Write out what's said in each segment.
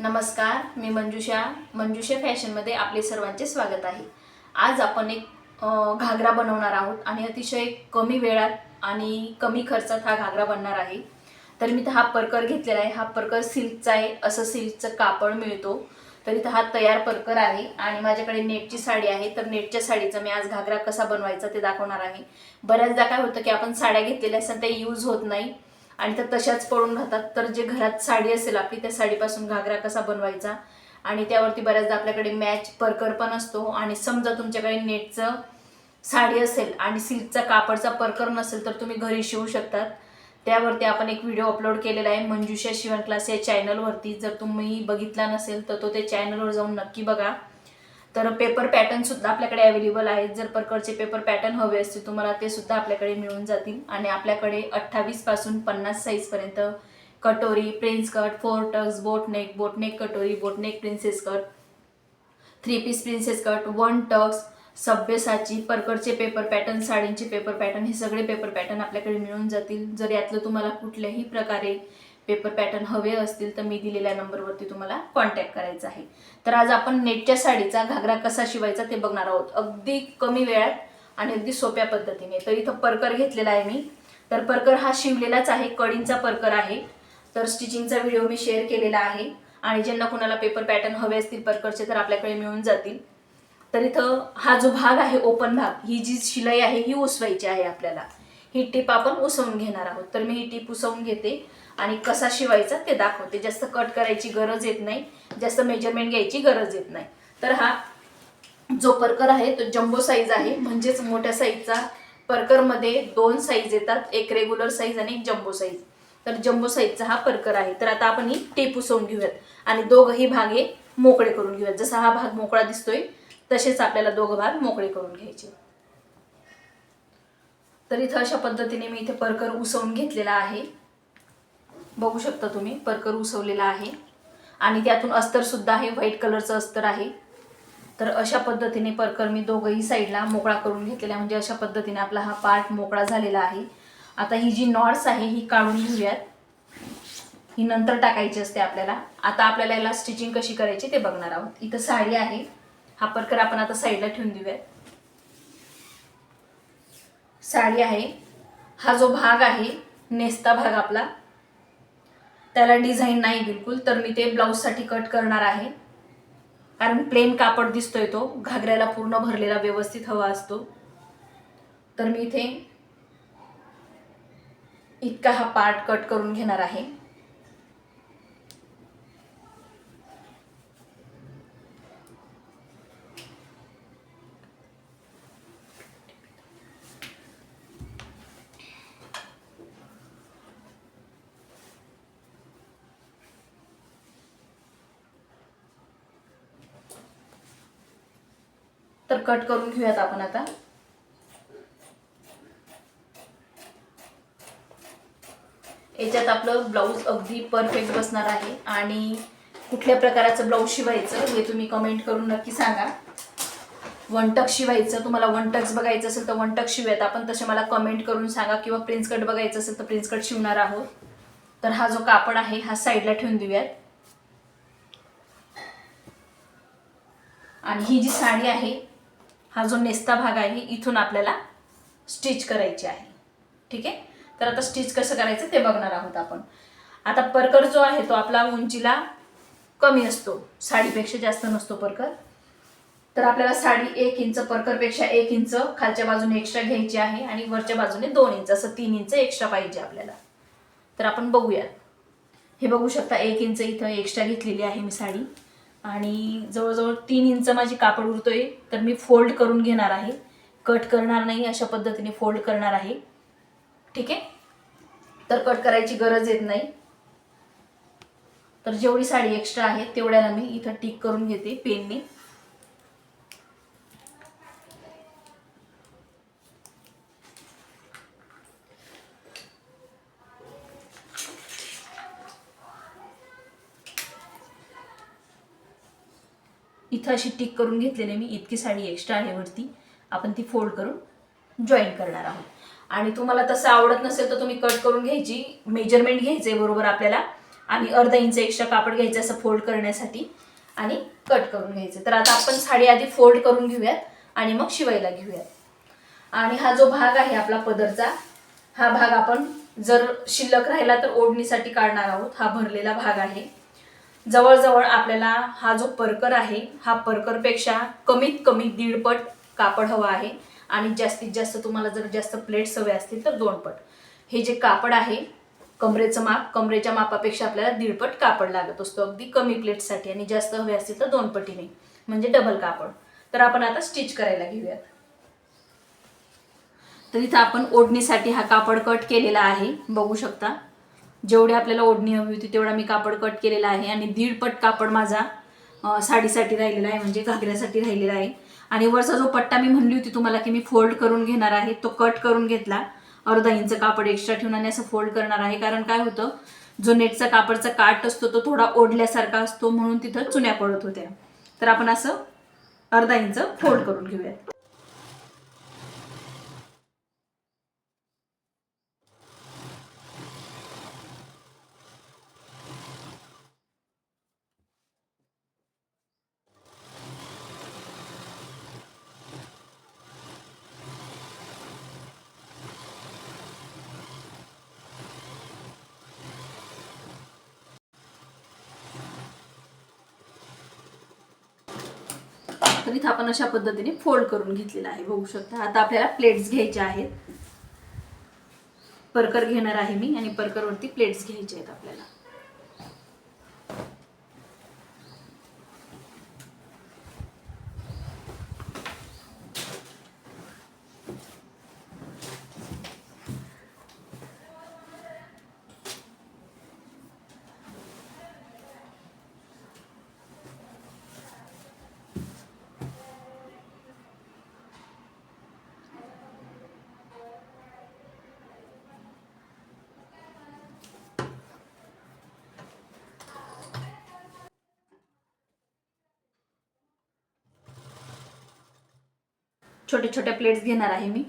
नमस्कार मी मंजुषा. मंजुषा फॅशनमध्ये आपले सर्वांचे स्वागत आहे. आज आपण एक घागरा बनवणार आहोत आणि अतिशय कमी वेळात आणि कमी खर्चात हा घागरा बनणार आहे. तर मी तर हा परकर घेतलेला आहे. हा परकर सिल्कचा आहे. असं सिल्कचं कापड मिळतो. तर इथं हा तयार परकर आहे आणि माझ्याकडे नेटची साडी आहे. तर नेटच्या साडीचा मी आज घागरा कसा बनवायचा ते दाखवणार आहे. बऱ्याचदा काय होतं की आपण साड्या घेतलेल्या असतात त्या यूज होत नाही. आणि त्या तशाच पडून राहतात. तर जे घरात साडी असेल आपली त्या साडीपासून घागरा कसा बनवायचा? आणि त्यावरती बऱ्याचदा आपल्याकडे मॅच परकर पण असतो. आणि समजा तुमच्याकडे नेटचं साडी असेल आणि सिल्कचा कापडचा परकर नसेल तर तुम्ही घरी शिवू शकतात. त्यावरती आपण एक व्हिडिओ अपलोड केलेला आहे मंजुषा शिवण क्लास या चॅनलवरती जर तुम्ही बघितला नसेल तर तो त्या चॅनलवर जाऊन नक्की बघा. तर पेपर पॅटर्न सुद्धा आपल्याकडे अवेलेबल आहेत. जर प्रकारचे पेपर पॅटर्न हवे असतील तुम्हाला ते सुद्धा आपल्याकडे मिळून जातील. आणि आपल्याकडे अठ्ठावीसपासून पन्नास साईजपर्यंत कटोरी prince cut four tucks boatneck boatneck कटोरी boatneck princess cut three piece princess cut one tucks सभ्यसाची परकरचे पेपर पॅटर्न साडींचे पेपर पॅटर्न हे सगळे पेपर पॅटर्न आपल्याकडे मिळून जातील. जर यातलं तुम्हाला कुठल्याही प्रकारे पेपर पॅटर्न हवे असतील तर मी दिलेल्या नंबरवरती तुम्हाला कॉन्टॅक्ट करायचा आहे. तर आज आपण नेटच्या साडीचा घागरा कसा शिवायचा ते बघणार आहोत. अगदी कमी वेळात आणि अगदी सोप्या पद्धतीने. तर इथं परकर घेतलेला आहे मी. तर परकर हा शिवलेलाच आहे. कडींचा परकर आहे. तर स्टिचिंगचा व्हिडिओ मी शेअर केलेला आहे. आणि ज्यांना कुणाला पेपर पॅटर्न हवे असतील परकरचे तर आपल्याकडे मिळून जातील. तर इथं हा जो भाग आहे ओपन भाग ही जी शिलाई आहे ही उसवायची आहे आपल्याला. ही टीप आपण उसवून घेणार आहोत. तर मी ही टीप उसवून घेते. आणि कसा शिवायचा ते दाखवते. जास्त कट करायची गरज येत नाही. जास्त मेजरमेंट घ्यायची गरज येत नाही. तर हा जो परकर आहे तो जम्बो साईज आहे. म्हणजेच मोठ्या साईजचा परकरमध्ये दोन साईज येतात. एक रेग्युलर साईज आणि एक जम्बो साईज तर जम्बो साईजचा हा परकर आहे. तर आता आपण ही टेप उसवून घेऊयात. आणि दोघंही भाग हे मोकळे करून घेऊयात. जसा हा भाग मोकळा दिसतोय तसेच आपल्याला दोघं भाग मोकळे करून घ्यायचे. तर इथं अशा पद्धतीने मी इथे परकर उसवून घेतलेला आहे. बघू शकता तुम्ही. परकर उसवलेला आहे. आणि त्यातून अस्तरसुद्धा आहे. व्हाईट कलरचं अस्तर आहे. तर अशा पद्धतीने परकर मी दोघंही साईडला मोकळा करून घेतलेला आहे. म्हणजे अशा पद्धतीने आपला हा पार्ट मोकळा झालेला आहे. आता ही जी नॉट्स आहे ही काढून घेऊयात. ही नंतर टाकायची असते आपल्याला. आता आपल्याला याला स्टिचिंग कशी करायची ते बघणार आहोत. इथं साडी आहे. हा परकर आपण आता साईडला ठेवून देऊयात. साडी आहे. हा जो भाग आहे नेस्ता भाग आपला. त्याला डिझाईन नाही बिलकुल तर मी ते ब्लाऊजसाठी कट करणार आहे. कारण प्लेन कापड दिसतोय तो घागऱ्याला पूर्ण भरलेला व्यवस्थित हवा असतो. तर मी इथे इतका हा पार्ट कट करून घेणार आहे. तर कट करून घेऊयात आपण आता. याच्यात आपलं ब्लाऊज अगदी परफेक्ट बसणार आहे. आणि कुठल्या प्रकाराचं ब्लाऊज शिवायचं हे तुम्ही कमेंट करून नक्की सांगा. वन टक शिवायचं तुम्हाला वन टक्स बघायचं असेल तर वन टक शिवूयात. आपण तसे मला कमेंट करून सांगा किंवा प्रिन्स कट बघायचं असेल तर प्रिन्स कट शिवणार आहोत. तर हा जो कापड आहे हा साईडला ठेवून देऊयात. आणि ही जी साडी आहे हा जो नेस्ता भाग आहे इथून आपल्याला स्टिच करायची आहे. ठीक आहे? तर आता स्टिच कसं करायचं ते बघणार आहोत आपण. आता परकर जो आहे तो आपला उंचीला कमी असतो. साडीपेक्षा जास्त नसतो परकर. तर आपल्याला साडी एक इंच परकरपेक्षा एक इंच खालच्या बाजूने एक्स्ट्रा घ्यायची आहे आणि वरच्या बाजूने दोन इंच असं तीन इंच एक्स्ट्रा पाहिजे आपल्याला. तर आपण बघूयात. हे बघू शकता एक इंच इथं एक्स्ट्रा घेतलेली आहे मी साडी. आणि जवळजवळ तीन इंच माझी कापड उरतोय तर मी फोल्ड करून घेणार आहे. कट करणार नाही अशा पद्धतीने फोल्ड करणार आहे. ठीक आहे? तर कट करायची गरज येत नाही. तर जेवढी साडी एक्स्ट्रा आहे तेवढ्याला मी इथं टिक करून घेते पेनने. इथं अशी टिक करून घेतलेली मी. इतकी साडी एक्स्ट्रा आहे वरती. आपण ती फोल्ड करून जॉईन करणार आहोत. आणि तुम्हाला तसं आवडत नसेल तर तुम्ही कट करून घ्यायची. मेजरमेंट घ्यायचे बरोबर आपल्याला. आणि अर्धा इंच एक्स्ट्रा कापड घ्यायचं असं फोल्ड करण्यासाठी. आणि कट करून घ्यायचं. तर आता आपण साडी आधी फोल्ड करून घेऊयात आणि मग शिवायला घेऊयात. आणि हा जो भाग आहे आपला पदरचा हा भाग आपण जर शिल्लक राहिला तर ओढणीसाठी काढणार आहोत. हा भरलेला भाग आहे. जवळजवळ आपल्याला हा जो परकर आहे हा परकरपेक्षा कमीत कमी दीडपट कापड हवा आहे. आणि जास्तीत जास्त तुम्हाला जर जास्त प्लेट्स हवे असतील तर दोन पट हे जे कापड आहे कमरेचं माप कमरेच्या मापापेक्षा आपल्याला दीडपट कापड लागत असतो. अगदी कमी प्लेट्ससाठी आणि जास्त हवे असतील तर दोन पटीने म्हणजे डबल कापड. तर आपण आता स्टिच करायला घेऊयात. तर इथं आपण ओढणीसाठी हा कापड कट केलेला आहे. बघू शकता. जेवढी आपल्याला ओढणी हवी होती तेवढा मी कापड कट केलेला आहे आणि दीडपट कापड माझा साडीसाठी राहिलेला आहे म्हणजे घागऱ्यासाठी राहिलेला आहे. आणि वरचा जो पट्टा मी म्हणली होती तुम्हाला की मी फोल्ड करून घेणार आहे तो कट करून घेतला. अर्धा इंच कापड एक्स्ट्रा ठेवून आणि असं फोल्ड करणार आहे. कारण काय होतं जो नेटचा कापडचा काट असतो तो थोडा ओढल्यासारखा असतो म्हणून तिथं चुन्या पडत होत्या. तर आपण असं अर्धा इंच फोल्ड करून घेऊयात. तर इथं आपण अशा पद्धतीने फोल्ड करून घेतलेला आहे. बघू शकता आता आपल्याला प्लेट्स घ्यायच्या आहेत. परकर घेणार आहे मी आणि परकरवरती प्लेट्स घ्यायचे आहेत आपल्याला. छोट्या छोट्या प्लेट्स घेणार आहे मी.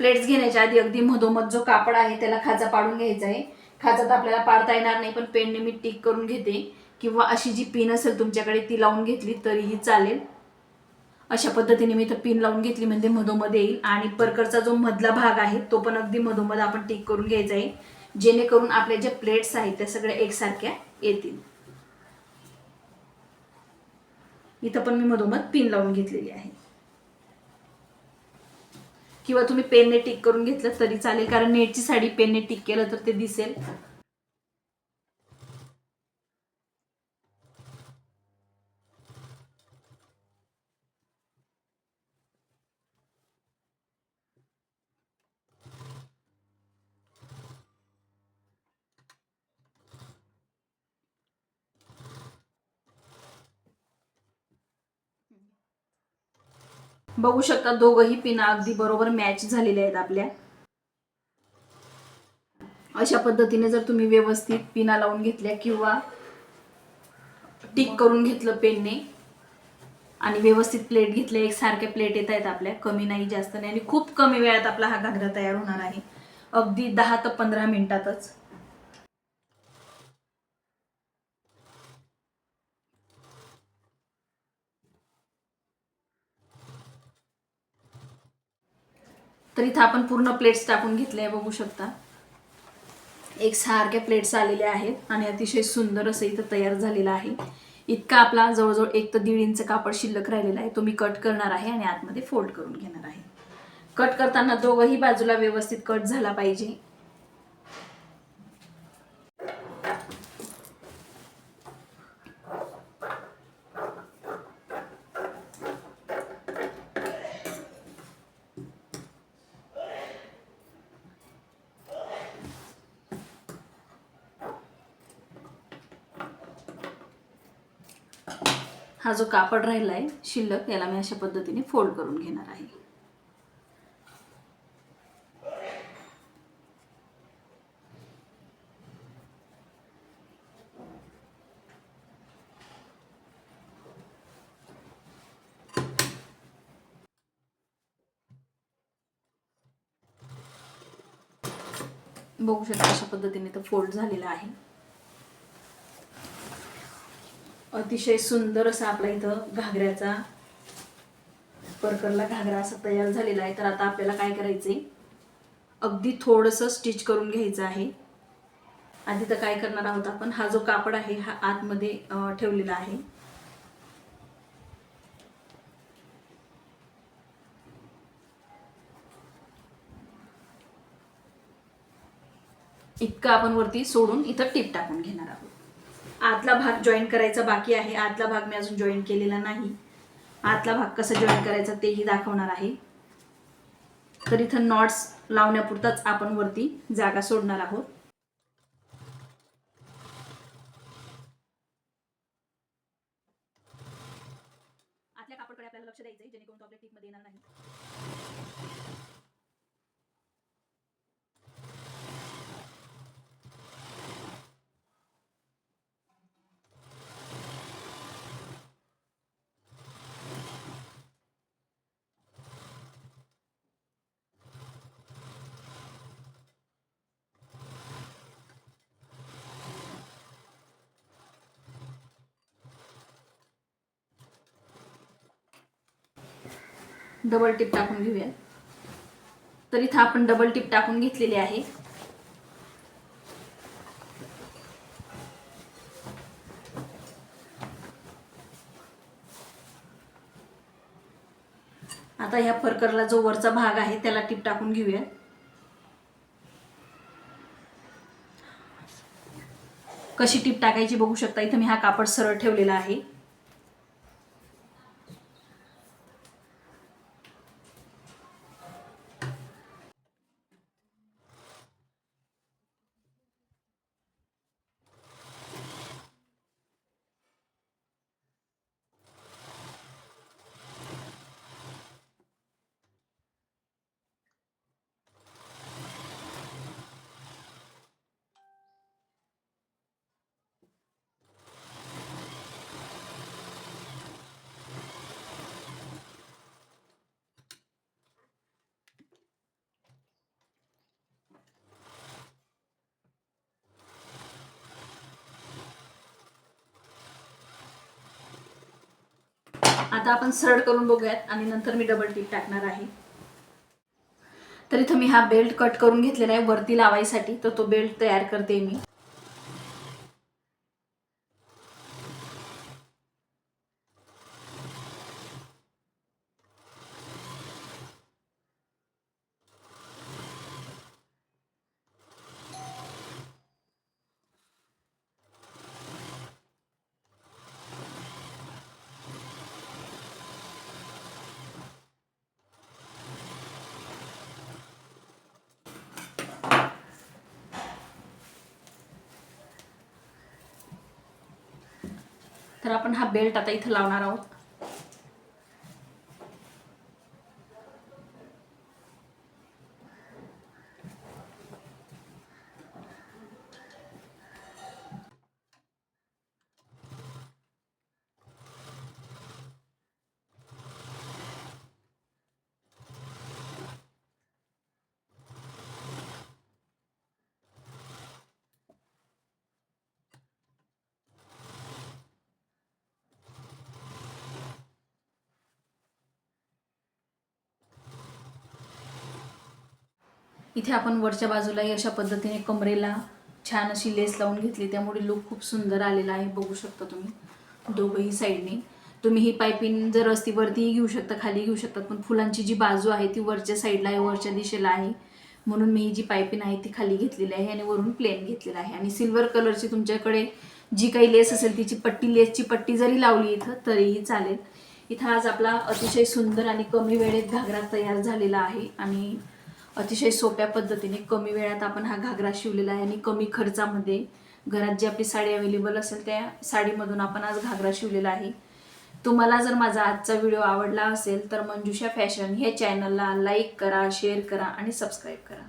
प्लेट्स घेण्याच्या आधी अगदी मधोमध जो कापड आहे त्याला खाजा पाडून घ्यायचा आहे. खाजा तर आपल्याला पाडता येणार नाही पण पेनने मी टिक करून घेते. किंवा अशी जी पिन असेल तुमच्याकडे ती लावून घेतली तरीही चालेल. अशा पद्धतीने मी इथं पिन लावून घेतली म्हणजे मधोमध येईल. आणि परकरचा जो मधला भाग आहे तो पण अगदी मधोमध आपण टिक करून घ्यायचा आहे. जेणेकरून आपल्या ज्या प्लेट्स आहेत त्या सगळ्या एकसारख्या येतील. इथं पण मी मधोमध पिन लावून घेतलेली आहे. किंवा तुम्ही पेनने टिक करून घेतलं तरी चालेल कारण नेटची साडी पेनने टिक केलं तर ते दिसेल. बघू शकता दोघही पिना अगदी बरोबर मॅच झालेल्या आहेत आपल्या. अशा पद्धतीने जर तुम्ही व्यवस्थित पिना लावून घेतल्या किंवा टिक करून घेतलं पेनने आणि व्यवस्थित प्लेट घेतल्या एकसारख्या प्लेट येत आहेत आपल्या कमी नाही जास्त नाही आणि खूप कमी वेळात आपला हा घागरा तयार होणार आहे. अगदी दहा ते पंधरा मिनिटातच. तर इथं आपण पूर्ण प्लेट्स टाकून घेतल्या बघू शकता. एक सारख्या प्लेट्स आलेल्या आहेत आणि अतिशय सुंदर असं इथं तयार झालेलं आहे. इतका आपला जवळजवळ एक तर दीड इंच कापड शिल्लक राहिलेला आहे. तो मी कट करणार आहे आणि आतमध्ये फोल्ड करून घेणार आहे. कट करताना दोघंही बाजूला व्यवस्थित कट झाला पाहिजे. हा जो कापड राहिला आहे शिल्लक याला मी अशा पद्धतीने फोल्ड करून घेणार आहे. बघू शकता अशा पद्धतीने तो फोल्ड झालेला आहे. अतिशय सुंदर असा आपला इथं घागऱ्याचा परकरला घागरा असा तयार झालेला आहे. तर आता आपल्याला काय करायचंय? अगदी थोडंसं स्टिच करून घ्यायचं आहे. आधी तर काय करणार आहोत आपण? हा जो कापड आहे हा आतमध्ये ठेवलेला आहे. इतकं आपण वरती सोडून इथं टीप टाकून घेणार आहोत. आतला भाग जॉईन करायचा बाकी आहे. आतला भाग मी अजून जॉईन केलेला नाही. आतला भाग कसा जॉईन करायचा तेही दाखवणार आहे. तर इथं नॉट्स लावण्यापुरताच आपण वरती जागा सोडणार आहोत. आतल्या कापडकडे आपल्याला लक्ष द्यायचंय जेणेकरून तो आपल्या टीपमध्ये येणार नाही. डबल टिप टाकून घेऊया. तर इथं आपण डबल टिप टाकून घेतलेली आहे. आता ह्या फरकरला जो वरचा भाग आहे त्याला टिप टाकून घेऊया. कशी टिप टाकायची बघू शकता. इथं मी हा कापड सरळ ठेवलेला आहे. आता आपण सरळ करून बघूयात आणि नंतर मी डबल टीप टाकणार आहे. तर इथं मी हा बेल्ट कट करून घेतलेला आहे वरती लावायसाठी. तर तो बेल्ट तयार करते मी. तर आपण हा बेल्ट आता इथं लावणार आहोत. इथे आपण वरच्या बाजूलाही अशा पद्धतीने कमरेला छान अशी लेस लावून घेतली. त्यामुळे लुक खूप सुंदर आलेला आहे. बघू शकता तुम्ही दोघंही साईडने तुम्ही ही पायपिंग जर असती वरतीही घेऊ शकता खाली घेऊ शकता पण फुलांची जी बाजू आहे ती वरच्या साईडला आहे वरच्या दिशेला आहे. म्हणून मी ही जी पायपिंग आहे ती खाली घेतलेली आहे आणि वरून प्लेन घेतलेलं आहे. आणि सिल्वर कलरची तुमच्याकडे जी काही लेस असेल तिची पट्टी लेसची पट्टी जरी लावली इथं तरीही चालेल. इथं आज आपला अतिशय सुंदर आणि कमी वेळेत घागरा तयार झालेला आहे. आणि अतिशय सोप्या पद्धतीने कमी वेळात आपण हा घागरा शिवलेला आहे आणि कमी खर्चामध्ये घरात जी आपली साडी अवेलेबल असेल त्या साडीमधून आपण आज घागरा शिवलेला आहे. तुम्हाला जर माझा आजचा व्हिडिओ आवडला असेल तर मंजुषा फॅशन हे चॅनलला लाईक करा शेअर करा आणि सबस्क्राईब करा.